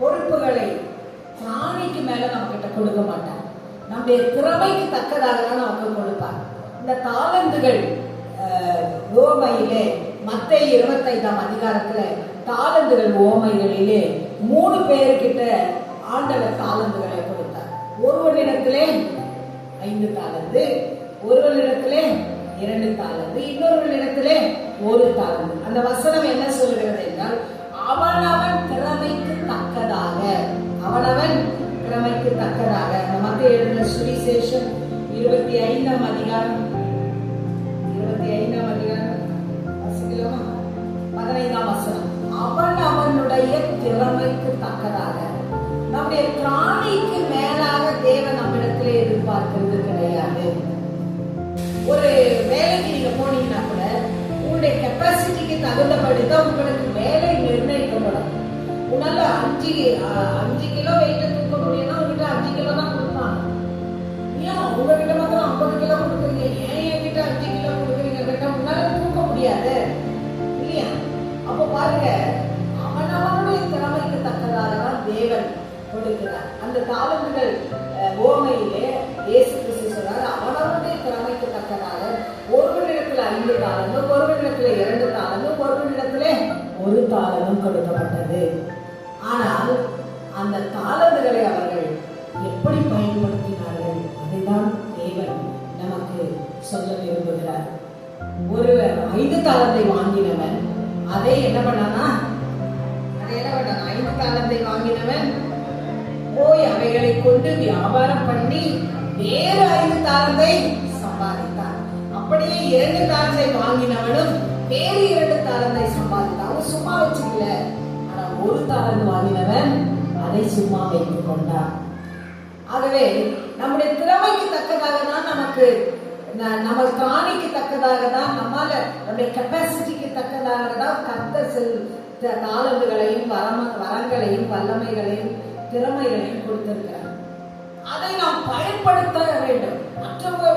பொறுப்புகளை சாணிக்கு மேல நம்ம கிட்ட கொடுக்க மாட்டார். நம்முடைய திறமைக்கு தக்கதாக தான் நமக்கு கொடுப்பார். இந்த தாளந்துகள் ஓமையிலே மத்த இருபத்தைந்தாம் அதிகாரத்துல தாளந்துகள் ஓமைகளிலே மூணு பேருக்கிட்ட ஆண்டவர் தாளந்துகளை கொடுத்தார். ஒருவனிடத்திலே ஐந்து தாளந்து ஒருவனிடத்திலே இரண்டு தாளந்து இன்னொருவனிடத்திலே ஒரு தாளந்து. அந்த வசனம் என்ன சொல்கிறது என்றால் அவன் அவன் அவனவன் திறமைக்கு தக்கதாக. அந்த மத்திய எழுதின சுவிசேஷம் இருபத்தி ஐந்தாம் அதிகாரம். இருபத்தி ஐந்தாம் அதிகாரம். வசிக்கலாமா? பதினைந்தாம் வசனம். அவன் அவனுடைய திறமைக்கு தக்கதாக. நம்முடைய பிராணிக்கு மேலாக தேவன் நம்மிடத்திலே எதிர்பார்க்கிறது கிடையாது. ஒரு வேலைக்கு நீங்க போனீங்கன்னா கூட உங்களுடைய கெப்பாசிட்டிக்கு தகுந்தபடி தான் உங்களுக்கு வேலை நிர்ணயிக்கப்படும். உடல்ல அஞ்சு அஞ்சு கிலோ வெயிட்ட தூக்க முடியும்னா உங்ககிட்ட அஞ்சு கிலோ தான் கொடுப்பாங்க. ஏன் உங்ககிட்ட மாத்திரம் ஐம்பது கிலோ கொடுக்குறீங்க? ஏன் என்கிட்ட அஞ்சு கிலோ கொடுக்குறீங்க? கேட்டா உன்னால தூக்க முடியாது. இல்லையா? அப்போ பாருங்க அவனவனுடைய திறமைக்கு தக்கதாக தான் தேவன் கொடுக்கிறார். அந்த தாளந்துகள் ஓமையிலே இயேசு கிறிஸ்து சொல்றாரு அவனவனுடைய திறமைக்கு தக்கதாக ஒருவனிடத்துல ஐந்து தாளந்தும் ஒருவனிடத்துல இரண்டு தாளந்தும் ஒருவனிடத்துல ஒரு தாளமும் கொடுக்கப்பட்டது. ஆனால் அந்த தாளந்துகளை அவர்கள் எப்படி பயன்படுத்தினார்கள் அதைதான் தேவன் நமக்கு சொல்ல விரும்புகிறார். ஒருவர் ஐந்து தாளத்தை வாங்கினவன் அதை என்ன பண்ணானா? அதை என்ன பண்ணான்? ஐந்து தாளத்தை வாங்கினவன் போய் அவைகளை கொண்டு வியாபாரம் பண்ணி வேறு ஐந்து தாளத்தை சம்பாதித்தான். அப்படியே இரண்டு தாளத்தை வாங்கினவனும் வேறு இரண்டு தாளத்தை சம்பாதித்தான். சும்மா வச்சுக்கல. ஒரு தாளந்து வாங்கினவன் அதை சும்மா வைத்துக் கொண்டான். ஆகவே நம்முடைய திறமைக்கு தக்கதாக தான் நமக்கு ந- நம்ம காணிக்கு தக்கதாக தான் நம்மால நம்முடைய கெப்பாசிட்டிக்கு தக்கதாக தான் கத்த செல் த- தாளந்துகளையும் வரம வரங்களையும் வல்லமைகளையும் திறமைகளையும் கொடுத்திருக்கிறார். அதை நாம் பயன்படுத்த வேண்டும். மற்றவங்க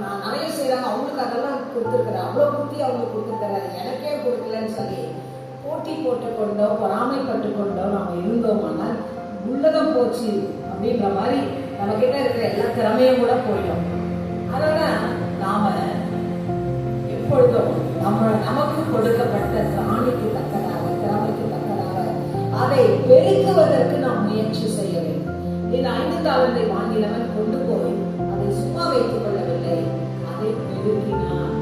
நான் நிறைய செய்யறாங்க அவங்களுக்கு அதெல்லாம் கொடுத்துருக்குறேன் அவ்வளவு புத்தி அவங்களுக்கு கொடுத்துருக்கிறாரு. எனக்கே கொடுக்கலன்னு சொல்லி போட்டி போட்டு கொண்டோ பொறாமைப்பட்டு கொண்டோ நாம் இருந்தோமானால் உள்ளதம் போச்சு அப்படின்ற மாதிரி நம்ம கிட்ட இருக்கிற எல்லா திறமையும் கூட போயிடும். அதனால நாம எப்பொழுதும் நம்ம நமக்கு கொடுக்கப்பட்ட திராணிக்கு தக்கதாக திறமைக்கு தக்கதாக அதை பெருக்குவதற்கு நாம் முயற்சி செய்ய வேண்டும். இந்த ஐந்து தாளத்தை வாங்கினவன் கொண்டு போய் அதை சும்மா வைத்துக் கொள்ளவில்லை. அதை பெருக்கினான்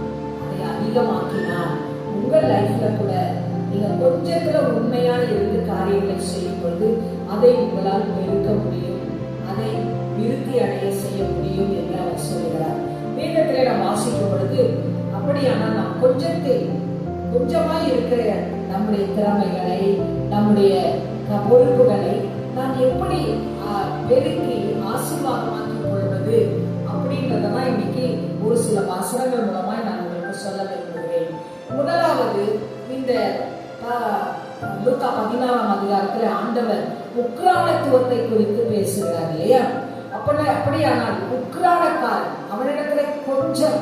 அதை அதிகமாக்கினான். உங்கள் லைஃப்ல கூட நீங்க கொஞ்சத்துல உண்மையாக இருந்து காரியங்களை செய்யும் பொழுது அதை உங்களால் பெருக்க முடியும். அதை விருத்தி அடைய செய்ய முடியும் என்று அவர் சொல்கிறார். வேதத்திலே நாம் வாசிக்கும் பொழுது அப்படியானால் நாம் கொஞ்சத்தில் கொஞ்சமாய் இருக்கிற நம்முடைய திறமைகளை நம்முடைய பொறுப்புகளை நான் எப்படி பெருக்கி ஆசீர்வாதமாக்கிக் கொள்வது? அப்படின்றதெல்லாம் இன்னைக்கு ஒரு சில வசனங்கள் மூலமாய் நான் உங்களுக்கு சொல்ல விரும்புகிறேன். முதலாவது இந்த லூக்கா பதினாறாம் அதிகாரத்துல ஆண்டவர் உக்ரானத்துவத்தை குறித்து பேசுகிறார் இல்லையா? அப்படி அப்படியானால் உக்ரானக்காரன் அவனிடத்துல கொஞ்சம்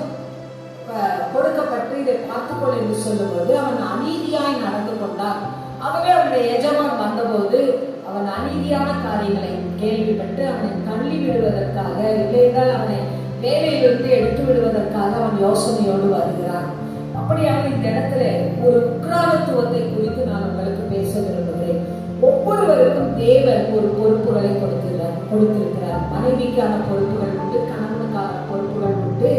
கொடுக்கப்பட்டு இதை பார்த்துக்கொள் என்று சொல்லும்போது அவன் அநீதியாய் நடந்து கொண்டான். ஆகவே அவனுடைய எஜமான் வந்தபோது அவன் அநீதியான காரியங்களை கேள்விப்பட்டு அவனை தள்ளி விடுவதற்காக இல்லை என்றால் அவனை வேலையிலிருந்து எடுத்து விடுவதற்காக அவன் யோசனையோடு வருகிறான். அப்படியான இந்த இடத்துல ஒரு உக்ரானத்துவத்தை குறித்து நான் உங்களுக்கு பேச விரும்புகிறேன். ஒவ்வொருவருக்கும் தேவன் ஒரு பொறுப்புகளை கொடுத்திருக்கிறார் கொடுத்திருக்கிறார். மனைவிக்கான பொறுப்புகள் உண்டு கணவனுக்கான பொறுப்புகள் உண்டு.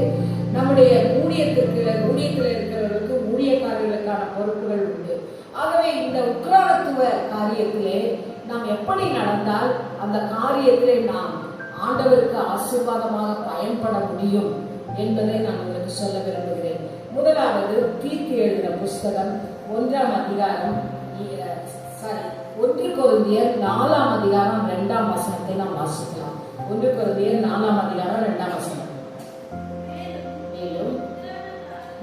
நம்முடைய ஊழியத்திற்கு ஊழியத்தில் இருக்கிறவர்களுக்கு ஊழியக்காரர்களுக்கான பொறுப்புகள் உண்டு. ஆகவே இந்த உக்ரானத்துவ காரியத்திலே நாம் எப்படி நடந்தால் அந்த காரியத்திலே நாம் ஆண்டவருக்கு ஆசீர்வாதமாக பயன்பட முடியும் என்பதை நான் உங்களுக்கு சொல்ல விரும்புகிறேன். முதலாவது தீர்த்து எழுதின புஸ்தகம் ஒன்றாம் அதிகாரம் சாரி ஒன்று குருந்தியர் நாலாம் அதிகாரம் இரண்டாம் வசனத்தை நாம் வாசிக்கலாம். ஒன்று குருந்தியர் நாலாம் அதிகாரம் இரண்டாம் வசனம். மேலும்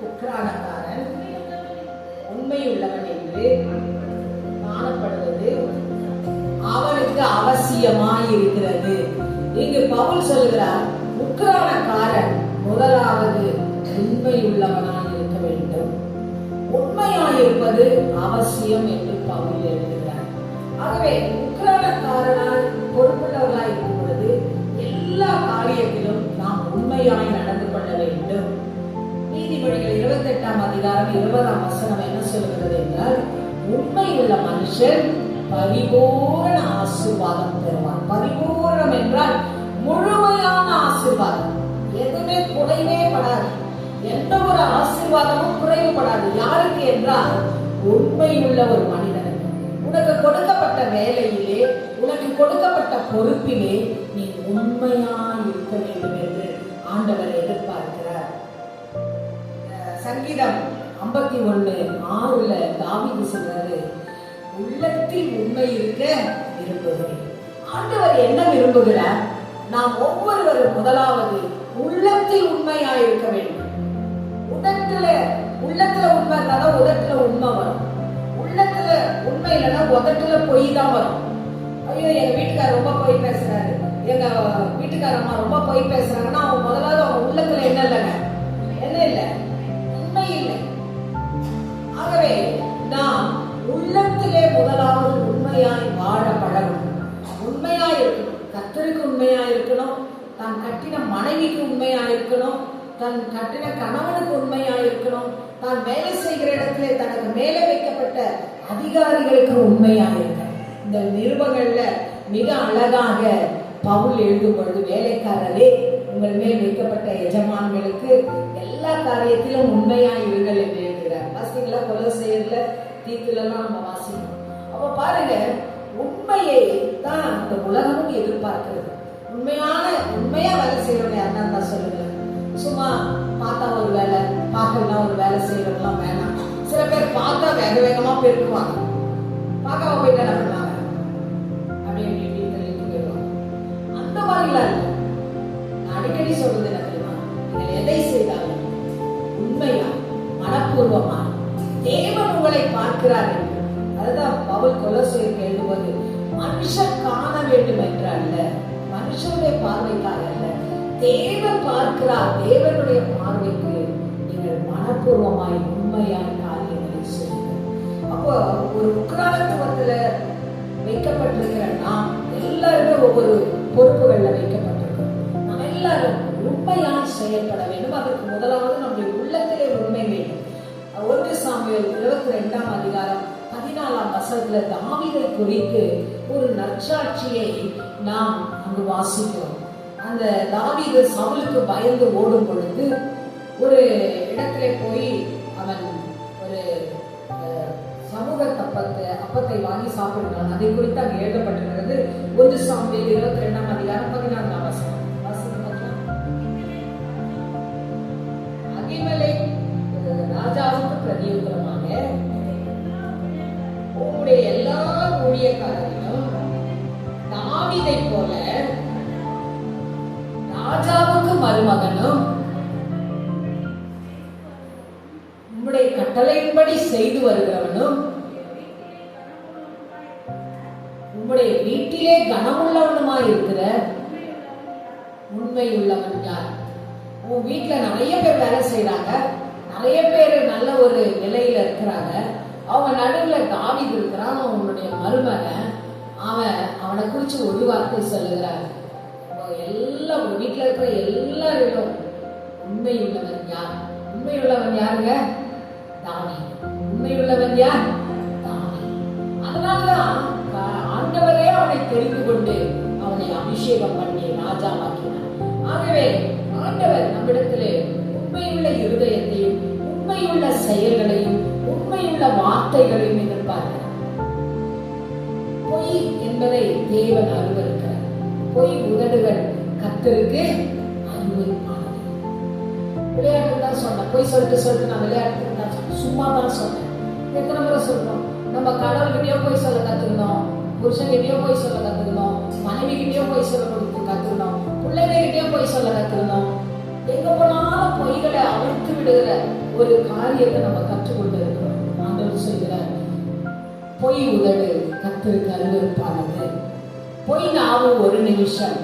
உக்ரானக்காரன் உண்மையுள்ளவன் என்று காணப்படுவது அவனுக்கு அவசியமாய் இருக்கிறது இங்கு பவுல் சொல்கிறார் உக்ரானக்காரன் முதலாவது உண்மையுள்ளவனாய் இருக்க வேண்டும். உண்மையாய் இருப்பது அவசியம் என்று பவுல் எழுதுகிறார். ஆகவே உக்ரானக்காரனால் பொறுப்புள்ளவர்களாய் இருக்கும் பொழுது எல்லா காரியத்திலும் நாம் உண்மையாய் நடந்து கொள்ள வேண்டும். நீதிபதிகள் இருபத்தி எட்டாம் அதிகாரம் இருபதாம் வசனம் என்ன சொல்கிறது என்றால் உண்மை உள்ள மனுஷன் பரிபூரண ஆசிர்வாதம் பெறுவார் பரிபூரணம் என்றால் முழுமையான ஆசிர்வாதம். எதுவுமே குறைவே படாது. எந்த ஒரு ஆசீர்வாதமும் குறைவுபடாது. யாருக்கு என்றால் உண்மையுள்ள ஒரு மனிதனுக்கு. உனக்கு கொடுக்கப்பட்ட வேலையிலே உனக்கு கொடுக்கப்பட்ட பொறுப்பிலே நீ உண்மையா இருக்க வேண்டும் என்று ஆண்டவர் எதிர்பார்க்கிறார். அஹ் சங்கீதம் ஐம்பத்தி ஒன்று ஆறுல தாவீது சொல்றாரு உள்ளத்தில் உண்மை இருக்க விரும்புகிறேன். ஆண்டவர் என்ன விரும்புகிறார்? நாம் ஒவ்வொருவரும் முதலாவது உள்ளத்தில் உண்மையா இருக்க வேண்டும். உதட்டுல உள்ளத்துல உண்மை இருந்தாதான் உதட்டுல உண்மை வரும். உள்ளத்துல உண்மை இல்லைன்னா உதட்டுல பொய் தான் வரும். ஐயோ எங்க வீட்டுக்காரர் ரொம்ப பொய் பேசுறாரு. எங்க வீட்டுக்கார அம்மா ரொம்ப பொய் பேசுறாங்கன்னா அவங்க முதலாவது அவங்க உள்ளத்துல என்ன இல்லைங்க? என்ன இல்லை? உண்மை இல்லை. ஆகவே நாம் உள்ளத்திலே முதலாவது உண்மையாய் வாழ பழகணும். உண்மையாய் இருக்கணும். கத்தருக்கு உண்மையா இருக்கணும். தான் கட்டின மனைவிக்கு உண்மையா இருக்கணும். தன் கட்டின கணவனுக்கு உண்மையா இருக்கணும் தான் வேலை செய்கிற இடத்திலே தனக்கு மேலே வைக்கப்பட்ட அதிகாரிகளுக்கு உண்மையா இருக்கணும் இந்த நிருபங்கள்ல மிக அழகாக பவுல் எழுதும் பொழுது வேலைக்காரரே உங்கள் மேல் வைக்கப்பட்ட எஜமான்களுக்கு எல்லா காரியத்திலும் உண்மையாக இருங்கள் என்று எழுதுகிறார். வாசிங்களா? கொலை செய்யல தீத்துலாம் நம்ம வாசிக்கணும் அப்ப பாருங்க உண்மையை தான் இந்த உலகமும் எதிர்பார்க்கிறது. உண்மையான உண்மையா வேலை செய்யறவங்க யாருன்னா தான் சொல்லுங்க சும்மா பார்த்தா ஒரு வேலை பார்க்கலாம் ஒரு வேலை செய்யறதுலாம் வேணாம். சில பேர் பார்த்தா வேக வேகமா பெருக்குவாங்க. பார்க்காம போயிட்டா என்ன பண்ணுவாங்க? அப்படின்னு இப்படி இப்படி தள்ளிட்டு போயிடுவாங்க அந்த மாதிரிலாம் இல்லை. நான் அடிக்கடி சொல்றது என்ன தெரியுமா? நீங்கள் எதை செய்தாலும் உண்மையா மனப்பூர்வமா தேவன் உங்களை பார்க்கிறார் அதுதான் பவுல் கொலோசியருக்கு எழுதுவது மனுஷன் காண வேண்டும் என்று அல்ல மனுஷனுடைய பார்வைக்காக அல்ல தேவன் பார்க்கிறார் தேவனுடைய பார்வைக்கு நீங்கள் மனப்பூர்வமாய் உண்மையான காரியங்களை செய்யுங்கள். அப்போ ஒரு உக்ராலத்துவத்துல வைக்கப்பட்டிருக்கிற நாம் எல்லாருமே ஒவ்வொரு பொறுப்புகள்ல வைக்கப்பட்டிருக்கோம். நாம் எல்லாரும் உண்மையாய் செயல்பட வேண்டும். அதற்கு முதலாவது நம்முடைய உள்ளத்திலே உண்மை வேண்டும். ஒன்று சாமியல் இருபத்தி ரெண்டாம் அதிகாரம் பதினாலாம் வசனத்துல தாவிதை குறித்து ஒரு நற்சாட்சியை நாம் அங்கு வாசிக்கிறோம். அந்த தாவீது சவுலுக்கு பயந்து ஓடும் பொழுது ஒரு இடத்துல போய் அவன் ஒரு சமூக தப்பத்தை அப்பத்தை வாங்கி சாப்பிடுகிறான். அதை குறித்து அங்கே எழுதப்பட்டிருக்கிறது. ஒன்று சாமியல் இருபத்தி ரெண்டாம் அதிகாரம் பதினான்காம் வசனம். அகிமலை ராஜாவுக்கு பிரதியுத்தரமாக உங்களுடைய எல்லா ஊழியக்காரர்களும் தாவிதை போல ராஜாவுக்கு மருமகனும் உம்முடைய கட்டளையின்படி செய்து வருகிறவனும் உம்முடைய வீட்டிலே கனமுள்ளவனுமாய் இருக்கிற உண்மை உள்ளவன் யார்? உன் வீட்டுல நிறைய பேர் வேலை செய்கிறாங்க நிறைய பேர் நல்ல ஒரு நிலையில இருக்கிறாங்க. அவங்க நடுவில் தாவீது இருக்கிறான். உன்னுடைய மருமகன். அவன் அவனை குறிச்சு ஒரு வார்த்தை சொல்லுகிறார் இருக்கிற எல்லாரிலும் உண்மையுள்ளவன் யார்? உண்மையுள்ளவன் யாருங்க? தானே. உண்மையுள்ளவன் யார்? தானே. அதனாலதான் ஆண்டவரே அவனை தெரிந்து கொண்டு அவனை அபிஷேகம் பண்ணி ராஜாவாக்கினார். ஆகவே ஆண்டவர் நம்மிடத்திலே உண்மையுள்ள இருதயத்தையும் உண்மையுள்ள செயல்களையும் உண்மையுள்ள வார்த்தைகளையும் எதிர்பார்க்கிறார். பொய் என்பதை தேவன் அருவருக்கிறார் பொய் உதடுகள் கத்தருக்கு அருவருப்பானது விளையாட்டு தான் சொன்னேன். பொய் சொல்லிட்டு சொல்லிட்டு நான் விளையாட்டு தான் சொன்னேன். சும்மா தான் சொன்னேன். எத்தனை முறை சொல்றோம்? நம்ம கடவுள்கிட்டயோ போய் சொல்ல கத்துக்கணும். புருஷன்கிட்டயோ போய் சொல்ல கத்துக்கணும். மனைவிகிட்டயோ போய் சொல்ல கொடுத்து கத்துக்கணும். பிள்ளைகிட்டயோ போய் சொல்ல கத்துக்கணும். எங்க போனாலும் பொய்களை அவிழ்த்து விடுகிற ஒரு காரியத்தை நம்ம கற்றுக்கொண்டு இருக்கிறோம். ஆண்டவர் சொல்கிறார் பொய் உதடு கத்தருக்கு அருவருப்பானது பொய் நாவு ஒரு நிமிஷம்.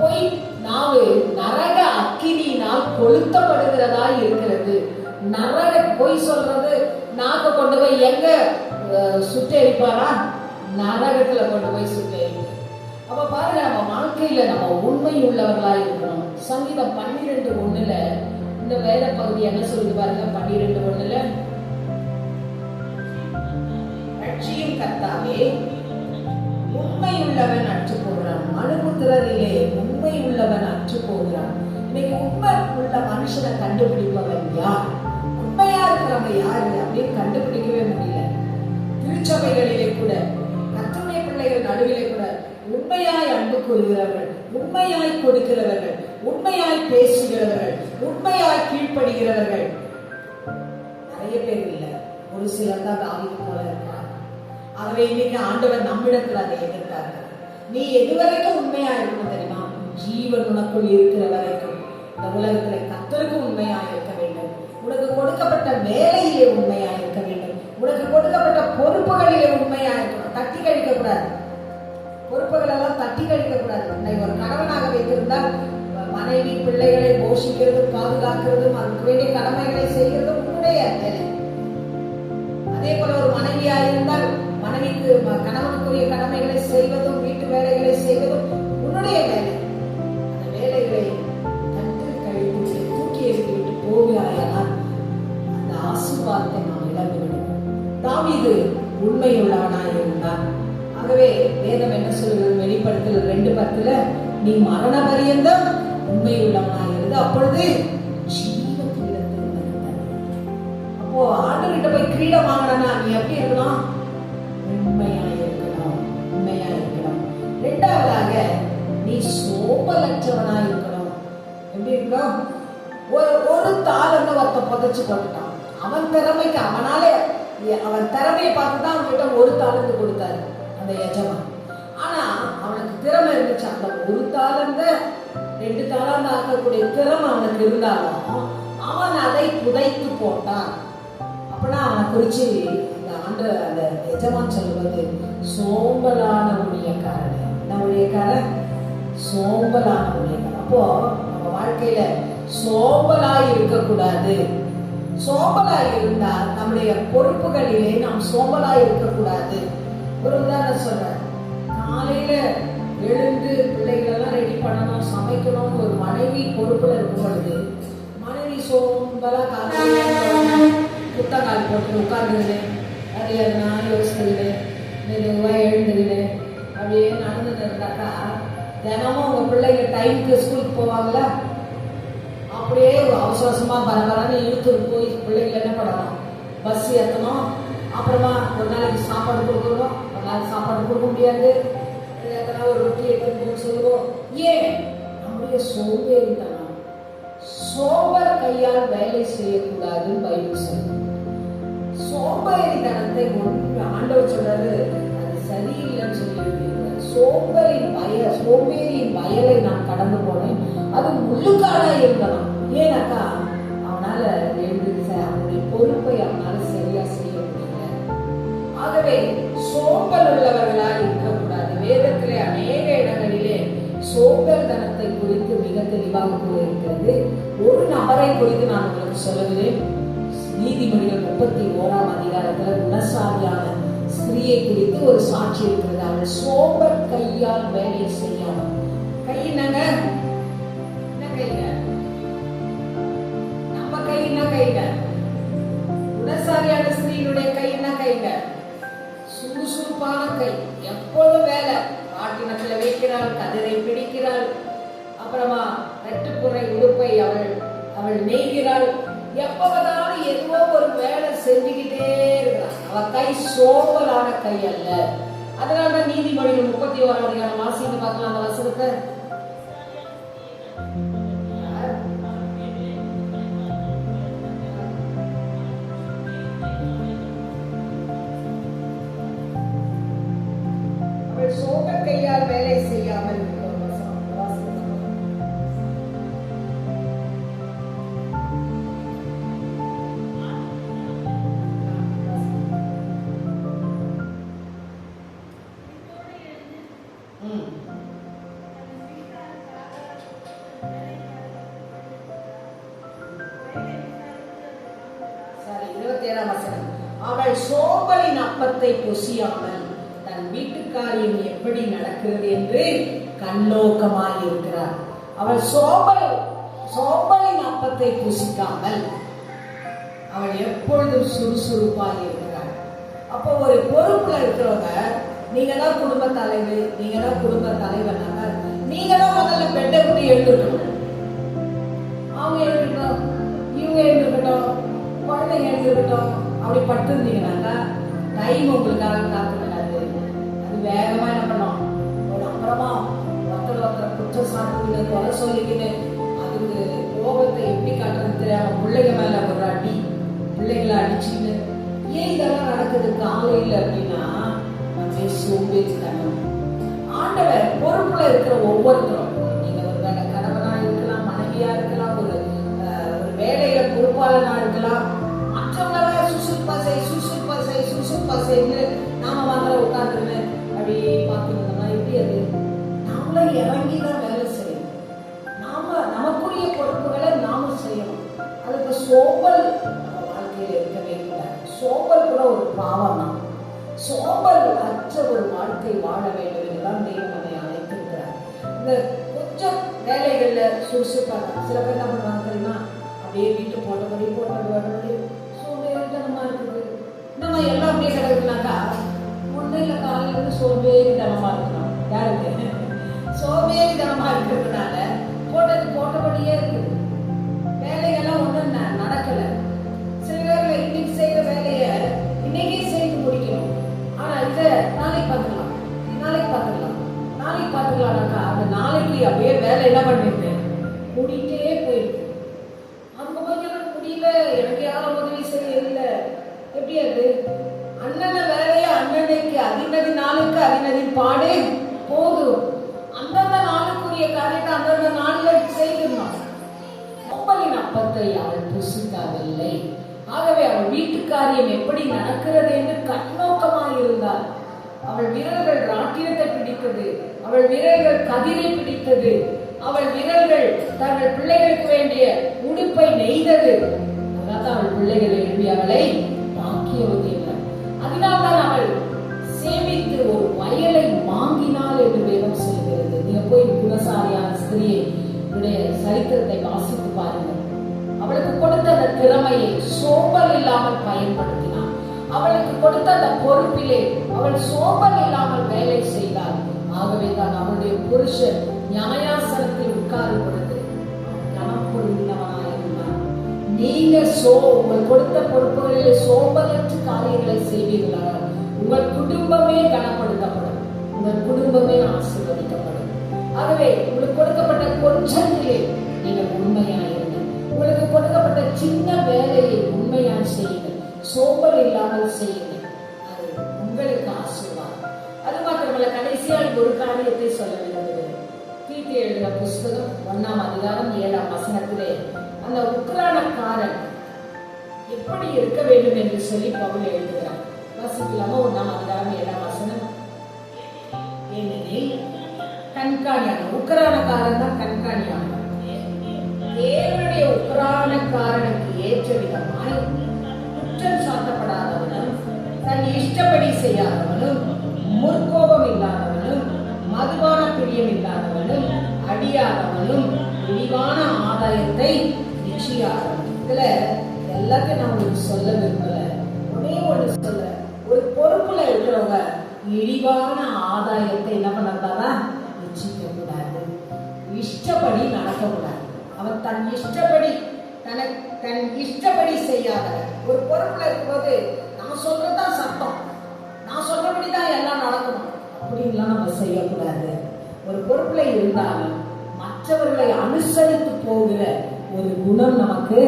பொய் நாவு நரக அக்கினியினால் கொளுத்தப்படுகிறதா இருக்கிறது. நரக பொய் சொல்றது நாக்கு கொண்டு போய் எங்க அஹ், சுட்டெரிப்பாரா? நரகத்துல கொண்டு போய் சுட்டெரிப்பார் அப்ப பாருங்க நம்ம வாழ்க்கையில நம்ம உண்மை உள்ளவர்களா இருக்கிறோம். சங்கீதம் பன்னிரெண்டு ஒண்ணுல இந்த வேத பகுதி என்ன சொல்லுது பாருங்க பன்னிரெண்டு ஒண்ணுல? ரட்சியும் கர்த்தாவே உண்மை உள்ளவன் அற்று போகிறான். மனுபுத்திரரிலே உண்மை உள்ளவன் அற்று போகிறான். இன்னைக்கு உண்மை உள்ள மனுஷனை கண்டுபிடிப்பவன் யார்? உண்மையா இருக்கிறவங்க யாரு அப்படின்னு கண்டுபிடிக்கவே முடியல. திருச்சபைகளிலே கூட கத்தனை பிள்ளைகள் நடுவிலே கூட உண்மையாய் அன்பு கூறுகிறவர்கள் உண்மையாய் கொடுக்கிறவர்கள் உண்மையாய் பேசுகிறவர்கள் உண்மையாய் கீழ்ப்படுகிறவர்கள். நிறைய பேர் இல்ல. ஒரு சிலர் தான் தாவிக்கு போல இருக்கிறார் ஆகவே இன்னைக்கு ஆண்டவர் நம்மிடத்தில் அதை எதிர்த்தார்கள் நீ எதுவரைக்கும் உண்மையா இருக்கணும் தெரியுமா? ஜீவன் உனக்குள் இருக்கிற வரைக்கும். இந்த உலகத்துல கத்தருக்கு உண்மையா இருக்க வேண்டும். உனக்கு கொடுக்கப்பட்ட வேலையிலே உண்மையா இருக்க வேண்டும். உனக்கு கொடுக்கப்பட்ட பொறுப்புகளிலே உண்மையா இருக்கணும். தட்டி கழிக்க கூடாது பொறுப்புகள் எல்லாம் தட்டி கழிக்க கூடாது உன்னை ஒரு கணவனாக வைத்திருந்தால் மனைவி பிள்ளைகளை போஷிக்கிறதும் பாதுகாக்கிறதும் அதுக்கு வேண்டிய கடமைகளை செய்கிறதும் உன்னுடைய வேலை. அதே போல ஒரு மனைவியா இருந்தால் மனைவிக்கு கணவனுக்குரிய கடமைகளை செய்வதும் வீட்டு வேலைகளை செய்வதும் உன்னுடைய வேலை. அந்த வேலைகளை கண்டு கழித்து தூக்கி எறிந்துவிட்டு போகிறாயானால் அந்த ஆசீர்வாதத்தை நாம் இழந்து விடுவோம். தாவீது உண்மையுள்ளவனாய் இருந்தான். ஆகவே வேதம் என்ன சொல்கிறது வெளிப்படுத்தல் ரெண்டு பத்துல நீ மரண பரியந்தம் உண்மையுள்ளவனாய் இருந்து அப்பொழுது சோம்பலற்றவனா இருக்கணும். எப்படி இருக்கணும் ஒரு ஒரு தாளன்னு ஒருத்த புதைச்சு போட்டுட்டான். அவன் திறமைக்கு அவனாலே அவன் திறமையை பார்த்து தான் அவன்கிட்ட ஒரு தாளந்து கொடுத்தாரு அந்த எஜமான். ஆனா அவனுக்கு திறமை இருந்துச்சு. அந்த ஒரு தாளந்த ரெண்டு தாளந்த ஆக்கக்கூடிய திறமை அவனுக்கு இருந்தாலும் அவன் அதை புதைத்து போட்டான். அப்பனா அவனை குறிச்சு அந்த ஆண்டு அந்த எஜமான் சொல்லுவது சோம்பலான ஊழியக்காரன் என்ன ஊழியக்காரன் சோம்பலான ஊழியக்காரன் அப்போ நம்ம வாழ்க்கையில சோம்பலாய் இருக்கக்கூடாது. சோம்பலாய் இருந்தால் நம்முடைய பொறுப்புகளிலே நாம் சோம்பலாய் இருக்கக்கூடாது. ஒரு உதாரணம் சொல்றேன். காலையில எழுந்து பிள்ளைகளெல்லாம் ரெடி பண்ணணும் சமைக்கணும்னு ஒரு மனைவி பொறுப்புல இருக்கும் பொழுது மனைவி சோம்பலா காலையில் புத்தகால் போட்டு உட்கார்ந்துருந்தேன் அது நான் யோசிக்கிறேன் மெதுவாக அப்படியே நடந்துட்டு இருந்தாக்கா தினமும் உங்க பிள்ளைங்க டைமுக்கு ஸ்கூலுக்கு போவாங்களா அப்படியே ஒரு அவசரமா பரபரன்னு இழுத்துட்டு போய் பிள்ளைங்க என்ன பண்ணலாம்? பஸ் ஏற்றணும் அப்புறமா ஒரு நாளைக்கு சாப்பாடு கொடுக்கணும். ஒரு நாளைக்கு சாப்பாடு கொடுக்க முடியாது. எத்தனை ஒரு ரொட்டி எடுத்துன்னு சொல்லுவோம். ஏன்? நம்முடைய சோம்பேறித்தனம். சோம்பர் கையால் வேலை செய்யக்கூடாதுன்னு பைபிள் சொல்லுது. சோம்பேறித்தனத்தை ஒன்று ஆண்டவர் சொல்றாரு. அது சரியில்லைன்னு சோம்பலின் எழுதியிருக்கிறார். வய சோம்பேறியின் வயலை நான் கடந்து போனேன். அது முள்ளுக்காடா இருக்கலாம். ஏன்னாக்கா அவனால எழுந்து சார் அவனுடைய பொறுப்பை அவனால சரியா செய்ய முடியல. ஆகவே சோம்பல் உள்ளவர்களா இருக்கக்கூடாது. வேதத்திலே அநேக இடங்களிலே சோம்பல்தனத்தை குறித்து மிக தெளிவாக கூறியிருக்கிறது ஒரு நபரை குறித்து நான் உங்களுக்கு சொல்லுகிறேன். நீதிமொழிகள் முப்பத்தி ஓராம் அதிகாரத்தில் குணசாரியான ஸ்திரீயை குறித்து ஒரு சாட்சி இருக்கிறது அவள் சோம்பல் கையால் வேலையை செய்யணும். கை என்னங்க? என்ன கைங்க? நம்ம கை என்ன கைங்க? உடசாரியான ஸ்திரீனுடைய கை என்ன கைங்க? சுறுசுறுப்பான கை. எப்பொழுதும் வேலை. ஆட்டினத்துல வைக்கிறாள் கதிரை பிடிக்கிறாள். அப்புறமா வெட்டுப்புறை உடுப்பை அவள் அவள் நெய்கிறாள் எப்பவதாலும் ஏதோ ஒரு வேலை செஞ்சுக்கிட்டே இருக்கிறாள். அவ கை சோம்பலான கை அல்ல. அதனால தான் நீதிமொழிகள் முப்பத்தி ஓராம் அதிகாரம் வாசின்னு பார்க்கலாம் அந்த வசனத்தை. இருபத்தேழாம் இருபத்தி ஏழாம் வசனம். அவள் சோம்பலின் அப்பத்தை பொசியாமல் தன் வீட்டுக்காரியம் எப்படி நடக்கிறது என்று கண்ணோக்கமாய் இருக்கிறார். அவள் சோம்பல் சோம்பலின் அப்பத்தை புசிக்காமல் அவள் எப்பொழுதும் சுறுசுறுப்பாக இருக்கிறாள். அப்போ ஒரு பொறுப்புல இருக்கிறவங்க நீங்க தான் குடும்ப தலைவர் நீங்க தான் குடும்ப தலைவர் நீங்க தான் முதல்ல பெட்டை கூட்டி எழுந்துக்கணும் குழந்தைங்க எடுத்துக்கிட்டோம் அப்படி பட்டுருந்தீங்கன்னாக்கா டைம் உங்களுக்காக காத்துக்கிறாரு அது வேகமா என்ன பண்ணோம் ஒரு அப்புறமா ஒருத்தர் ஒருத்தர் குற்றம் சாப்பிட்டு கொலை சொல்லிக்கிட்டு அதுக்கு கோபத்தை எப்படி காட்டுறது தெரியாம பிள்ளைங்க மேல ஒரு அடி பிள்ளைங்களை அடிச்சுன்னு ஏன் இதெல்லாம் நடக்குது? காலையில் அப்படின்னா நம்ம சோம்பேறித்தனம் ஆண்டவர் பொறுப்புல இருக்கிற ஒவ்வொருத்தரும் நீங்க ஒரு வேலை கணவனா இருக்கலாம் மனைவியா இருக்கலாம் ஒரு ஒரு வேலையில பொறுப்பாளனா இருக்கலாம் சுசுப்பசைன்னு நாம வாங்கல உட்காந்துருந்து அப்படி பார்த்துருந்தோம்னா எப்படி அது? நாமளும் இறங்கி தான் வேலை செய்யணும். நாம நமக்குரிய பொறுப்புகளை நாம செய்யணும். அதுக்கு சோம்பல் வாழ்க்கையில் இருக்கவே கூடாது. சோம்பல் கூட ஒரு பாவம் தான். சோம்பல் அற்ற ஒரு வாழ்க்கை வாழ வேண்டும் என்றுதான் தெய்வம் அதை அழைத்திருக்கிறார். இந்த கொஞ்சம் வேலைகளில் சுறுசுறுப்பாங்க சில பேர் என்ன பண்ணுவாங்க தெரியுமா? அப்படியே நம்ம எல்லாம் அப்படியே கிடக்குனாக்கா ஒன்றும் இல்லை காலையில இருந்து சோம்பேறித்தனமா இருக்கலாம் யாருக்கு? சோம்பேறித்தனமா இருக்கிறதுனால அவள் பிள்ளைகளை எழுப்பி அவளை பாக்கியவது இல்லை அதனால்தான் அவள் சேமித்து ஒரு வயலை வாங்கினாள் என்று வேதம் சொல்கிறது. நீங்க போய் குணசாலியான ஸ்திரியை சரித்திரத்தை வாசித்து பாருங்கள். அவளுக்கு கொடுத்த அந்த திறமையை சோம்பல் இல்லாமல் பயன்படுத்தினாள் அவளுக்கு கொடுத்த அந்த பொறுப்பிலே அவள் சோம்பல் இல்லாமல் வேலை செய்தாள். ஆகவே தான் அவளுடைய புருஷன் நியாயாசனத்தில் உட்காரும் பொழுது உள்ளவன் நீங்க சோ உங்கள் கொடுத்த பொறுப்புகளில் சோம்பலற்று காரியங்களை செய்வீர்களா உங்கள் குடும்பமே கனப்படுத்தப்படும். உங்கள் குடும்பமே ஆசீர்வதிக்கப்படும். ஆகவே உங்களுக்கு கொடுக்கப்பட்ட கொஞ்சத்திலே நீங்கள் உண்மையாயிருங்க உங்களுக்கு கொடுக்கப்பட்ட சின்ன வேலையை உண்மையாக செய்யுங்கள். சோம்பல் இல்லாமல் செய்யுங்கள். அது உங்களுக்கு ஆசீர்வாதம். அது மாத்திரமல்ல கடைசியாக ஒரு காரியத்தை சொல்ல விரும்புகிறேன். தீர்த்து எழுதின புஸ்தகம் ஒன்னாம் அதிகாரம் ஏழாம் வசனத்திலே அந்த உக்ரானக்காரன் எப்படி இருக்க வேண்டும் என்று சொல்லி பவுல் எழுதுகிறார். வாசிக்கலாமா? ஒன்றாம் அதிகாரம் ஏழாம் வசனம். ஏனெனில் கண்காணியாளர் உக்ரானக்காரன் தான் கண்காணியாளர் தேவனுடைய உக்ரானக்காரனுக்கு ஏற்ற விதமாய் குற்றம் சாட்டப்படாதவனும் தன் இஷ்டப்படி செய்யாதவனும் முற்கோபம் இல்லாதவனும் மதுபான பிரியம் இல்லாதவனும் அடியாதவனும் விரிவான ஆதாயத்தை விஷயம் இதுல எல்லாத்தையும் நான் உங்களுக்கு சொல்ல விரும்பல. ஒரே ஒண்ணு சொல்ல ஒரு பொறுப்புல இருக்கிறவங்க இழிவான ஆதாயத்தை என்ன பண்ணக்கூடாதா? நிச்சயிக்க கூடாது இஷ்டப்படி நடக்கக்கூடாது. அவன் தன் இஷ்டப்படி தனக்கு தன் இஷ்டப்படி செய்யாத ஒரு பொறுப்புல இருக்கும்போது நான் சொல்றதுதான் சட்டம். நான் சொல்றபடி தான் எல்லாம் நடக்கணும். அப்படின்லாம் நம்ம செய்யக்கூடாது. ஒரு பொறுப்புல இருந்தாலும் மற்றவர்களை அனுசரித்து போகிற ஒரு குணம் நமக்கு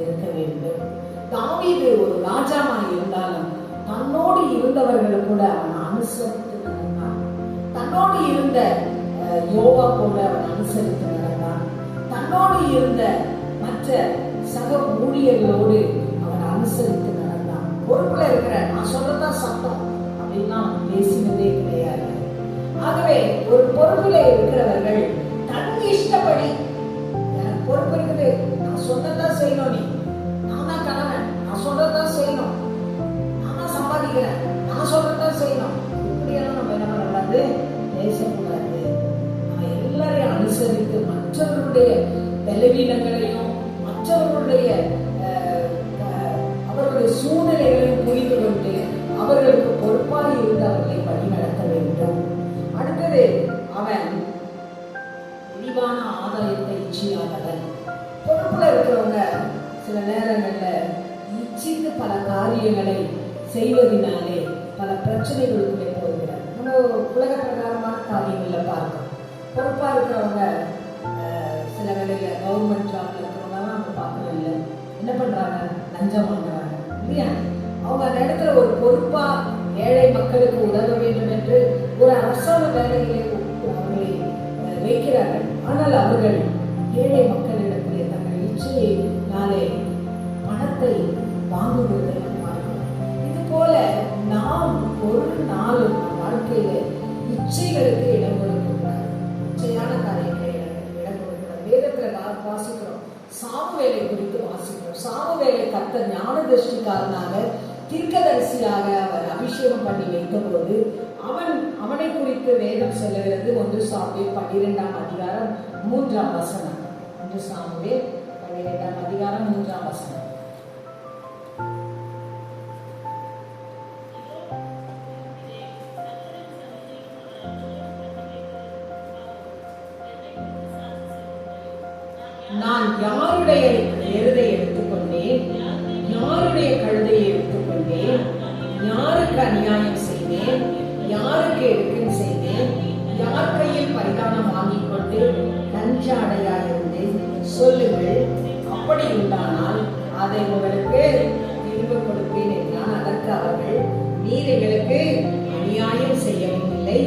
இருக்க வேண்டும். தாவீது ஒரு ராஜாமா இருந்தாலும் தன்னோடு இருந்தவர்கள் கூட அவன் அனுசரித்து நடந்தான். தன்னோடு இருந்த யோகா கூட அவன் அனுசரித்து நடந்தான். தன்னோடு இருந்த மற்ற சக ஊழியர்களோடு அவன் அனுசரித்து நடந்தான். பொறுப்புல இருக்கிற நான் சொல்லதான் சத்தம் அப்படின்னா அவன் பேசினதே கிடையாது. ஆகவே ஒரு பொறுப்புல இருக்கிறவர்கள் தன் இஷ்டப்படி பொறுப்பு இருக்குது நான் சொன்னதான் செய்யணும் நீ. நான் தான் கணவன் நான் சொல்றதுதான் செய்யணும். நான் தான் சம்பாதிக்கிறேன் நான் சொல்றதான் செய்யணும். இப்படியெல்லாம் நம்ம என்ன பண்ணக்கூடாது பேசக்கூடாது. நம்ம எல்லாரையும் அனுசரித்து மற்றவர்களுடைய பலவீனங்களை மக்களுக்கு உதவ வேண்டும் என்று ஒரு அரசாங்க வேலையிலே அவர்களை வைக்கிறார்கள். ஆனால் அவர்கள் ஏழை மக்களிடத்திலே தங்கள் நாளே பணத்தை வாங்குவதை இது போல நாம் ஒரு நாளும் வாழ்க்கையில இச்சைகளுக்கு இடம் கொடுக்கக்கூடாது. இச்சையான காரியங்களை இடம் இடம் கொடுக்கக்கூடாது. வேதத்துல வாசிக்கிறோம். வாசிக்கிறோம் சாமுவேலை குறித்து வாசிக்கிறோம். சாமுவேலை கத்த ஞான திருஷ்டிக்காரனாக தீர்க்கதரிசியாக அவர் அபிஷேகம் பண்ணி போது அவன் அவனை குறித்து வேதம் சொல்லுகிறது ஒன்று சாமியே பன்னிரெண்டாம் அதிகாரம் மூன்றாம் வசனம். ஒன்று சாமியே பன்னிரெண்டாம் அதிகாரம் மூன்றாம் வசனம். நான் யாருடைய எருதை எடுத்துக்கொண்டேன்? யாருடைய கழுதையை எடுத்துக்கொண்டேன்? யாருக்கு அநியாயம் செய்தேன்? யாருக்கு எடுக்கும் செய்தேன்? யார் கையில் பரிதானம் வாங்கிக் கொண்டு நஞ்சாடையாயிருந்தேன்? சொல்லுங்கள். அப்படி உண்டானால் அதை உங்களுக்கு திரும்ப கொடுப்பேன் என்றான் அதற்கு அவர்கள் நீர் எங்களுக்கு அநியாயம் செய்யவும் இல்லை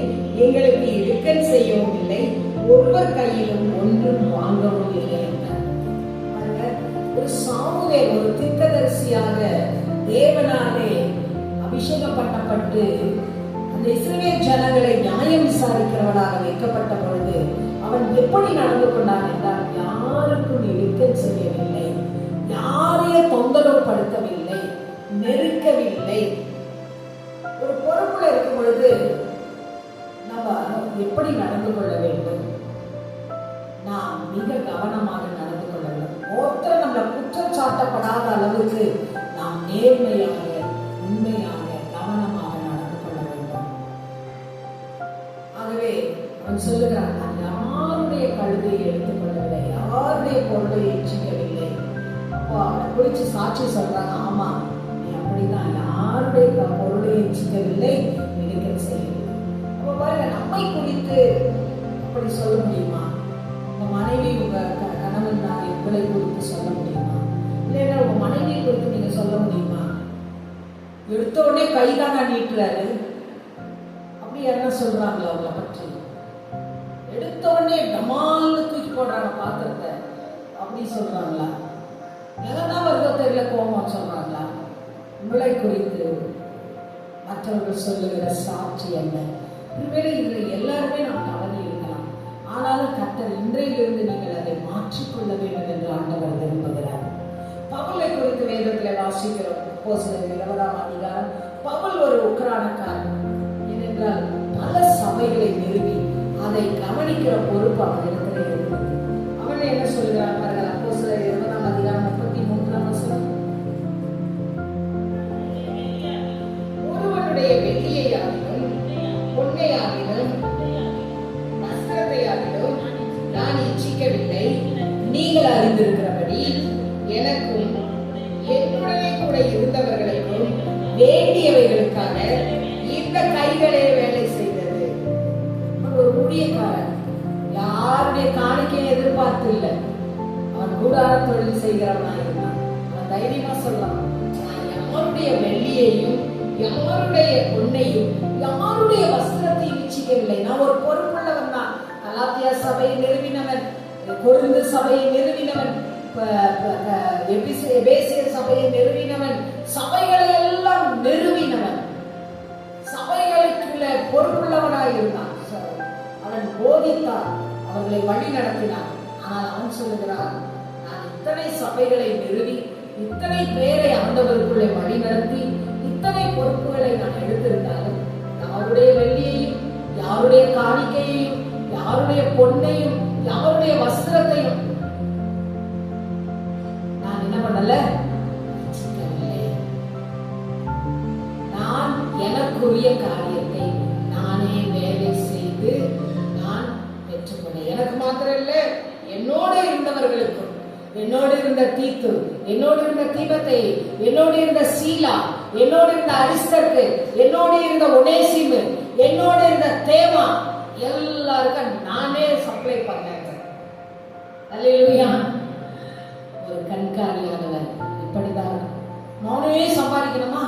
எங்களுக்கு இடுக்கன் செய்யவும் இல்லை ஒருவர் கையிலும் ஒன்றும் வாங்கவும் இல்லை என்றார். ஒரு சாமுவேல் ஒரு திட்டதரிசியாக தேவனாலே அபிஷேகம் பண்ணப்பட்டு அந்த இஸ்ரவேல் ஜனங்களை நியாயம் விசாரிக்கிறவனாக வைக்கப்பட்ட பொழுது அவன் எப்படி நடந்து கொண்டான் என்றால் யாருக்கும் இடுக்கல் செய்யவில்லை போய் கை கைதாங்க நீட்டுறாரு. அப்படி யாரா சொல்றாங்களா அவங்கள பற்றி. எடுத்த உடனே டமால்னு தூக்கி போடுறாங்க பாத்திரத்தை. அப்படி சொல்றாங்களா? எங்கன்னா வருதோ தெரியல கோபம் சொல்றாங்களா? உங்களை குறித்து மற்றவர்கள் சொல்லுகிற சாட்சி என்ன? ஒருவேளை இதில் எல்லாருமே நாம் தவறி இருக்கலாம். ஆனாலும் கத்தர் இன்றையிலிருந்து நீங்கள் அதை மாற்றிக்கொள்ள வேண்டும் என்று ஆண்டவர் விரும்புகிறார். பவுலை குறித்து வேதத்தில் வாசிக்கிறோம். அப்போஸ்தலர் இருபதாம் அதிகாரம் பவுல் ஒரு உக்ரானக்காரன் ஏனென்றால் பல சபைகளை நிறுவி அதை கவனிக்கிற பொறுப்பு அவனிடத்தில் இருந்தது. அவன் என்ன சொல்கிறான் பாருங்கள் அப்போ சில இருபதாம் அதிகாரம் முப்பத்தி மூன்றாம் வசனம். ஒருவனுடைய வெள்ளியையாகிலும் பொன்னையாகிலும் வஸ்திரத்தையாகிலும் நான் இச்சிக்கவில்லை. நீங்கள் அறிந்திருக்கிறபடி எனக்கும் தொழில் இருந்தான் அவன் தைரியமா சொல்லலாம் நான் யாருடைய வெள்ளியையும் யாருடைய பொண்ணையும் யாருடைய வஸ்திரத்தையும் இச்சிக்கவில்லை. நான் ஒரு பொறுப்புள்ளவன் தான். கலாத்தியா சபையை நிறுவினவன் கொழுந்து சபையை நிறுவினவன் எபேசிய சபையை நிறுவினவன் சபைகளை எல்லாம் நிறுவினவன். சபைகளுக்குள்ள பொறுப்புள்ளவனாய் இருந்தான் அவன் போதித்தான் அவர்களை வழி நடத்தினான் ஆனால் அவன் சொல்லுகிறான் சபைகளை நிறுவி இத்தனை பேரை ஆண்டவருக்குள்ளே வழிநடத்தி இத்தனை பொறுப்புகளை நான் எடுத்திருந்தாலும் யாருடைய வெள்ளியையும் யாருடைய காணிக்கையையும் யாருடைய பொண்ணையும் யாருடைய வஸ்திரத்தையும் நான் என்ன பண்ணல? இருந்த தீத்து என்னோடு இருந்த தீபத்தை என்னோடு இருந்த சீலா என்னோடு இருந்த அரிஸ்தர்க்கு என்னோடு இருந்த உனேசிமு என்னோடு இருந்த தேமா எல்லாருக்கும் நானே சப்ளை பண்ணேன். அல்லையா ஒரு கண்காரியானவர் இப்படிதான். நானே சம்பாதிக்கணுமா?